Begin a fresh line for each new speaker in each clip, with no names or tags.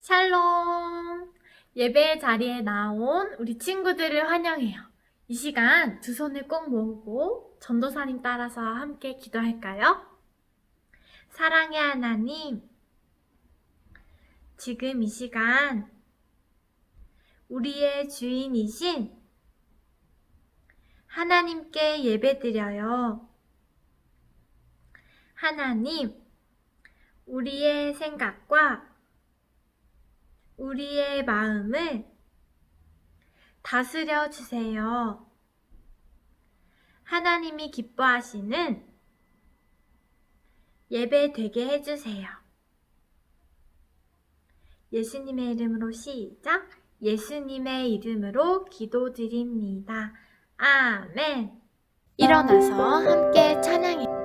샬롬! 예배 자리에 나온 우리 친구들을 환영해요. 이 시간 두 손을 꼭 모으고 전도사님 따라서 함께 기도할까요? 사랑의 하나님, 지금 이 시간 우리의 주인이신 하나님께 예배드려요. 하나님, 우리의 생각과 우리의 마음을 다스려 주세요. 하나님이 기뻐하시는 예배 되게 해주세요. 예수님의 이름으로 시작. 예수님의 이름으로 기도드립니다. 아멘. 일어나서 함께 찬양해.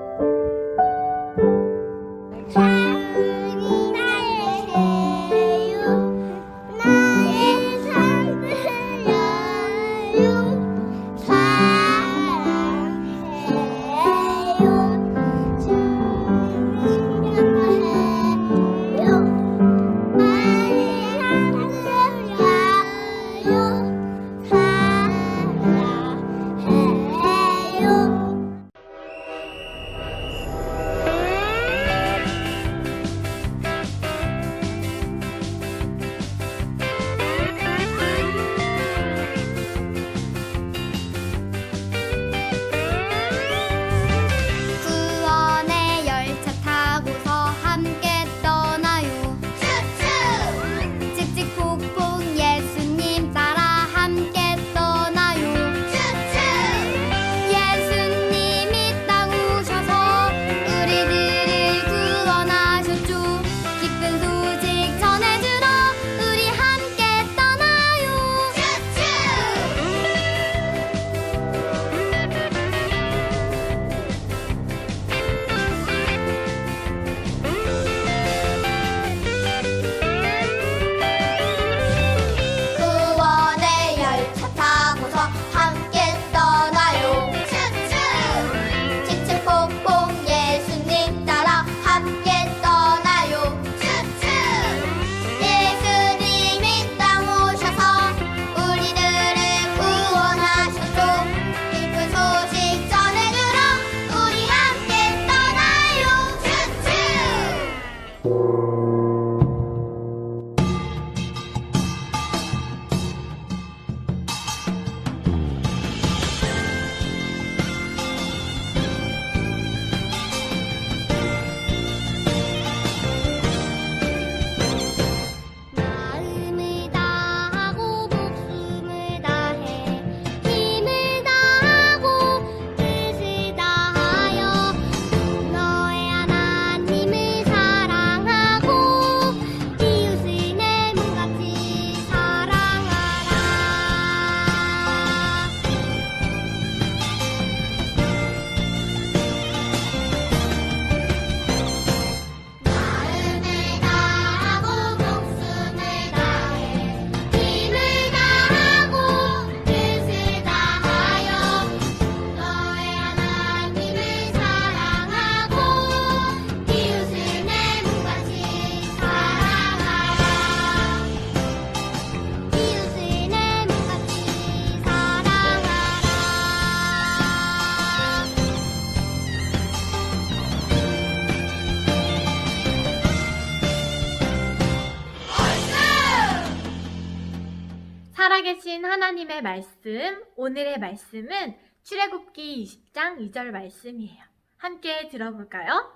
계신 하나님의 말씀, 오늘의 말씀은 출애굽기 20장 2절 말씀이에요. 함께 들어볼까요?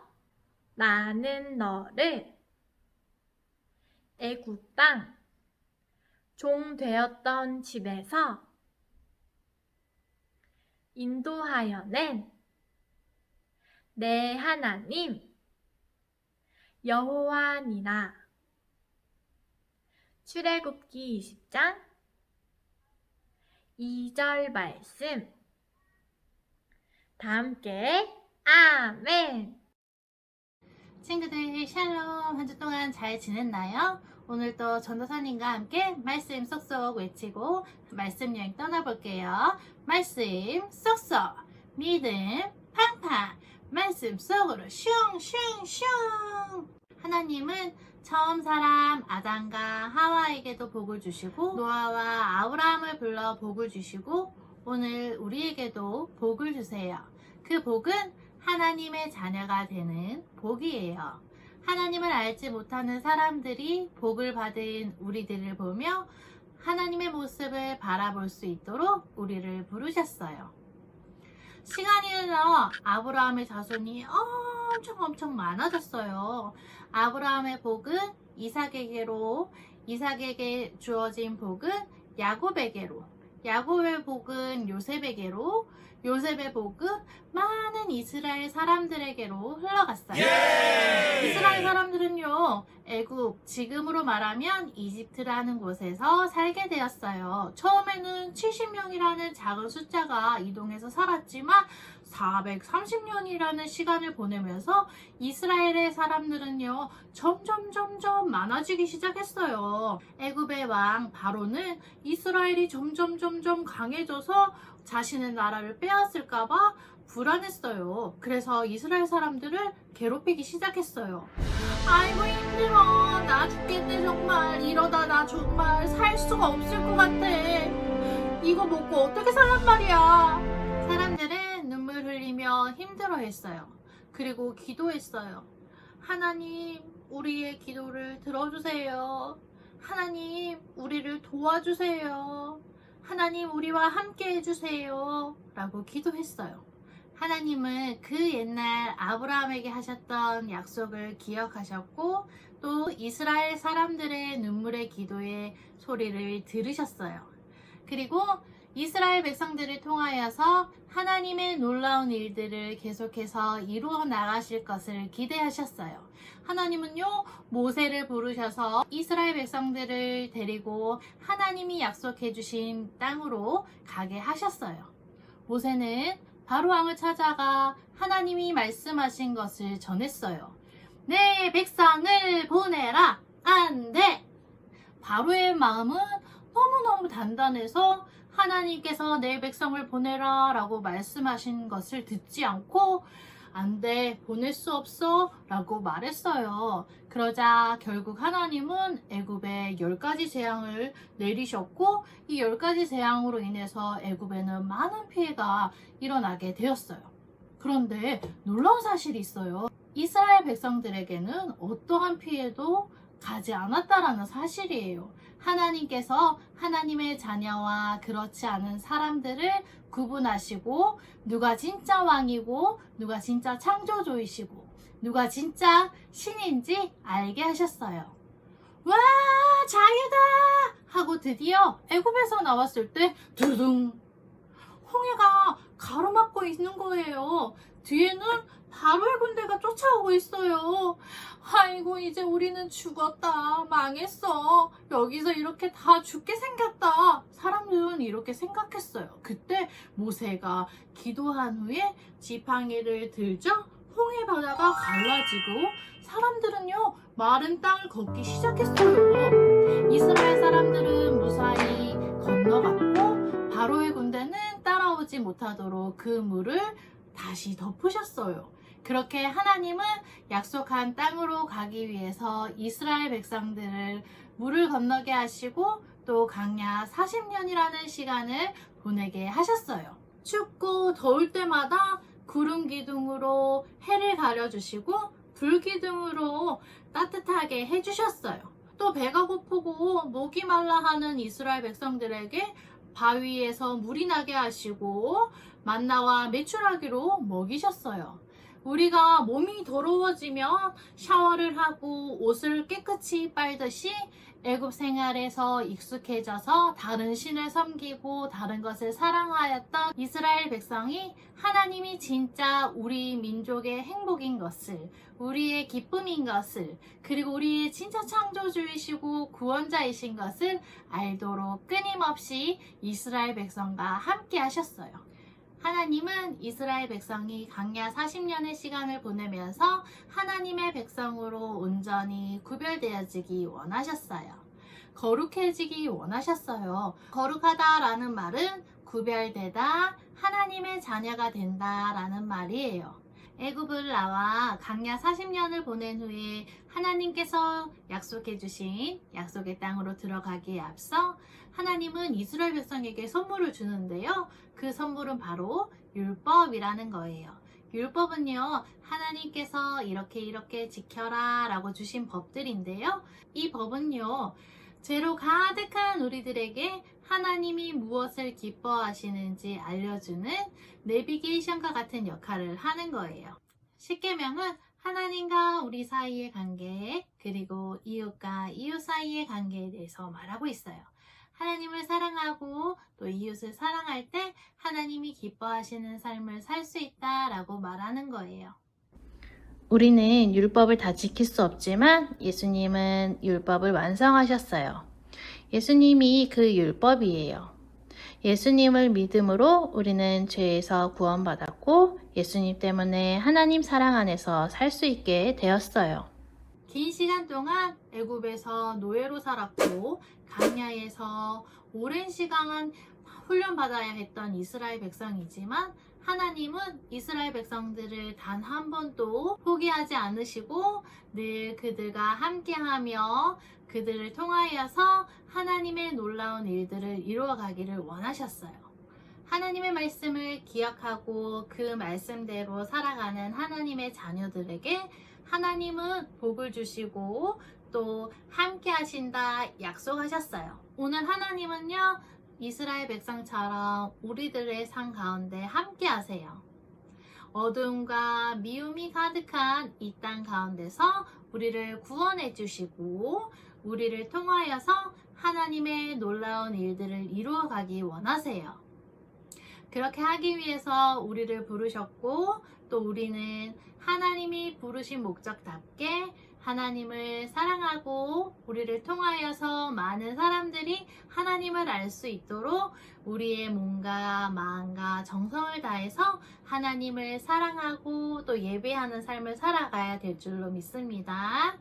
나는 너를 애굽 땅, 종 되었던 집에서 인도하여 낸 내 하나님 여호와니라. 출애굽기 20장 2절 말씀. 다 함께 아멘.
친구들 샬롬 한 주 동안 잘 지냈나요? 오늘도 전도사님과 함께 말씀 쏙쏙 외치고 말씀 여행 떠나볼게요. 말씀 쏙쏙 믿음 팡팡 말씀 속으로 슝슝슝 하나님은 처음 사람 아담과 하와에게도 복을 주시고 노아와 아브라함을 불러 복을 주시고 오늘 우리에게도 복을 주세요. 그 복은 하나님의 자녀가 되는 복이에요. 하나님을 알지 못하는 사람들이 복을 받은 우리들을 보며 하나님의 모습을 바라볼 수 있도록 우리를 부르셨어요. 시간이 흘러 아브라함의 자손이 엄청 엄청 많아졌어요. 아브라함의 복은 이삭에게로, 이삭에게 주어진 복은 야곱에게로, 야곱의 복은 요셉에게로, 요셉의 복은 많은 이스라엘 사람들에게로 흘러갔어요. 이스라엘 사람들은요, 애굽, 지금으로 말하면 이집트라는 곳에서 살게 되었어요. 처음에는 70명이라는 작은 숫자가 이동해서 살았지만 430년이라는 시간을 보내면서 이스라엘의 사람들은요, 점점 점점 많아지기 시작했어요. 애굽의 왕 바로는 이스라엘이 점점 점점 강해져서 자신의 나라를 빼앗을까봐 불안했어요. 그래서 이스라엘 사람들을 괴롭히기 시작했어요. 아이고 힘들어. 나 죽겠네 정말. 이러다 나 정말 살 수가 없을 것 같아. 이거 먹고 어떻게 살란 말이야. 사람들은 눈물 흘리며 힘들어했어요. 그리고 기도했어요. 하나님, 우리의 기도를 들어주세요. 하나님, 우리를 도와주세요. 하나님, 우리와 함께 해주세요. 라고 기도했어요. 하나님은 그 옛날 아브라함에게 하셨던 약속을 기억하셨고 또 이스라엘 사람들의 눈물의 기도의 소리를 들으셨어요. 그리고 이스라엘 백성들을 통하여서 하나님의 놀라운 일들을 계속해서 이루어 나가실 것을 기대하셨어요. 하나님은요, 모세를 부르셔서 이스라엘 백성들을 데리고 하나님이 약속해 주신 땅으로 가게 하셨어요. 모세는 바로 왕을 찾아가 하나님이 말씀하신 것을 전했어요. 내 백성을 보내라! 안 돼! 바로의 마음은 너무너무 단단해서 하나님께서 내 백성을 보내라 라고 말씀하신 것을 듣지 않고 안 돼, 보낼 수 없어 라고 말했어요. 그러자 결국 하나님은 애굽에 열 가지 재앙을 내리셨고 이 열 가지 재앙으로 인해서 애굽에는 많은 피해가 일어나게 되었어요. 그런데 놀라운 사실이 있어요. 이스라엘 백성들에게는 어떠한 피해도 가지 않았다라는 사실이에요. 하나님께서 하나님의 자녀와 그렇지 않은 사람들을 구분하시고 누가 진짜 왕이고 누가 진짜 창조주이시고 누가 진짜 신인지 알게 하셨어요. 와 자유다 하고 드디어 애굽에서 나왔을 때 두둥 홍해가 가로막고 있는 거예요. 뒤에는 바로의 군대가 쫓아오고 있어요. 아이고 이제 우리는 죽었다. 망했어. 여기서 이렇게 다 죽게 생겼다. 사람들은 이렇게 생각했어요. 그때 모세가 기도한 후에 지팡이를 들자 홍해 바다가 갈라지고 사람들은요 마른 땅을 걷기 시작했어요. 이스라엘 사람들은 무사히 건너갔고 바로의 군대는 따라오지 못하도록 그 물을 다시 덮으셨어요. 그렇게 하나님은 약속한 땅으로 가기 위해서 이스라엘 백성들을 물을 건너게 하시고 또 강야 40년이라는 시간을 보내게 하셨어요. 춥고 더울 때마다 구름 기둥으로 해를 가려주시고 불 기둥으로 따뜻하게 해주셨어요. 또 배가 고프고 목이 말라 하는 이스라엘 백성들에게 바위에서 물이 나게 하시고 만나와 메추라기로 먹이셨어요. 우리가 몸이 더러워지면 샤워를 하고 옷을 깨끗이 빨듯이 애굽 생활에서 익숙해져서 다른 신을 섬기고 다른 것을 사랑하였던 이스라엘 백성이 하나님이 진짜 우리 민족의 행복인 것을 우리의 기쁨인 것을 그리고 우리의 진짜 창조주이시고 구원자이신 것을 알도록 끊임없이 이스라엘 백성과 함께 하셨어요. 하나님은 이스라엘 백성이 강야 40년의 시간을 보내면서 하나님의 백성으로 온전히 구별되어지기 원하셨어요. 거룩해지기 원하셨어요. 거룩하다라는 말은 구별되다, 하나님의 자녀가 된다라는 말이에요. 애굽을 나와 강야 40년을 보낸 후에 하나님께서 약속해 주신 약속의 땅으로 들어가기에 앞서 하나님은 이스라엘 백성에게 선물을 주는데요. 그 선물은 바로 율법이라는 거예요. 율법은요, 하나님께서 이렇게 이렇게 지켜라 라고 주신 법들인데요. 이 법은요, 죄로 가득한 우리들에게 하나님이 무엇을 기뻐하시는지 알려주는 내비게이션과 같은 역할을 하는 거예요. 십계명은 하나님과 우리 사이의 관계, 그리고 이웃과 이웃 사이의 관계에 대해서 말하고 있어요. 하나님을 사랑하고 또 이웃을 사랑할 때 하나님이 기뻐하시는 삶을 살 수 있다라고 말하는 거예요. 우리는 율법을 다 지킬 수 없지만 예수님은 율법을 완성하셨어요. 예수님이 그 율법이에요. 예수님을 믿음으로 우리는 죄에서 구원받았고 예수님 때문에 하나님 사랑 안에서 살 수 있게 되었어요. 긴 시간 동안 애굽에서 노예로 살았고 강야에서 오랜 시간 훈련받아야 했던 이스라엘 백성이지만 하나님은 이스라엘 백성들을 단 한 번도 포기하지 않으시고 늘 그들과 함께하며 그들을 통하여서 하나님의 놀라운 일들을 이루어가기를 원하셨어요. 하나님의 말씀을 기억하고 그 말씀대로 살아가는 하나님의 자녀들에게 하나님은 복을 주시고 또 함께 하신다 약속하셨어요. 오늘 하나님은요, 이스라엘 백성처럼 우리들의 삶 가운데 함께 하세요. 어둠과 미움이 가득한 이 땅 가운데서 우리를 구원해 주시고 우리를 통하여서 하나님의 놀라운 일들을 이루어 가기 원하세요. 그렇게 하기 위해서 우리를 부르셨고 또 우리는 하나님이 부르신 목적답게 하나님을 사랑하고 우리를 통하여서 많은 사람들이 하나님을 알 수 있도록 우리의 몸과 마음과 정성을 다해서 하나님을 사랑하고 또 예배하는 삶을 살아가야 될 줄로 믿습니다.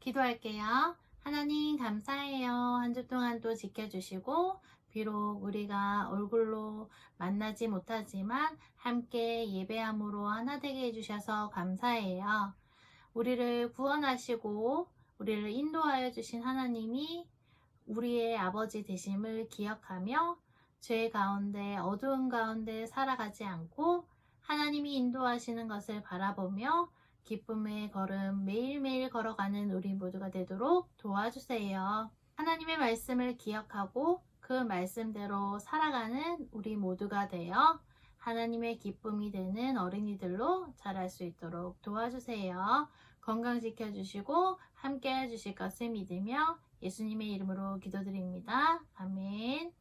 기도할게요. 하나님 감사해요. 한 주 동안 또 지켜주시고 비록 우리가 얼굴로 만나지 못하지만 함께 예배함으로 하나 되게 해주셔서 감사해요. 우리를 구원하시고 우리를 인도하여 주신 하나님이 우리의 아버지 되심을 기억하며 죄 가운데 어두운 가운데 살아가지 않고 하나님이 인도하시는 것을 바라보며 기쁨의 걸음 매일매일 걸어가는 우리 모두가 되도록 도와주세요. 하나님의 말씀을 기억하고 그 말씀대로 살아가는 우리 모두가 되어 하나님의 기쁨이 되는 어린이들로 자랄 수 있도록 도와주세요. 건강 지켜주시고 함께 해주실 것을 믿으며 예수님의 이름으로 기도드립니다. 아멘.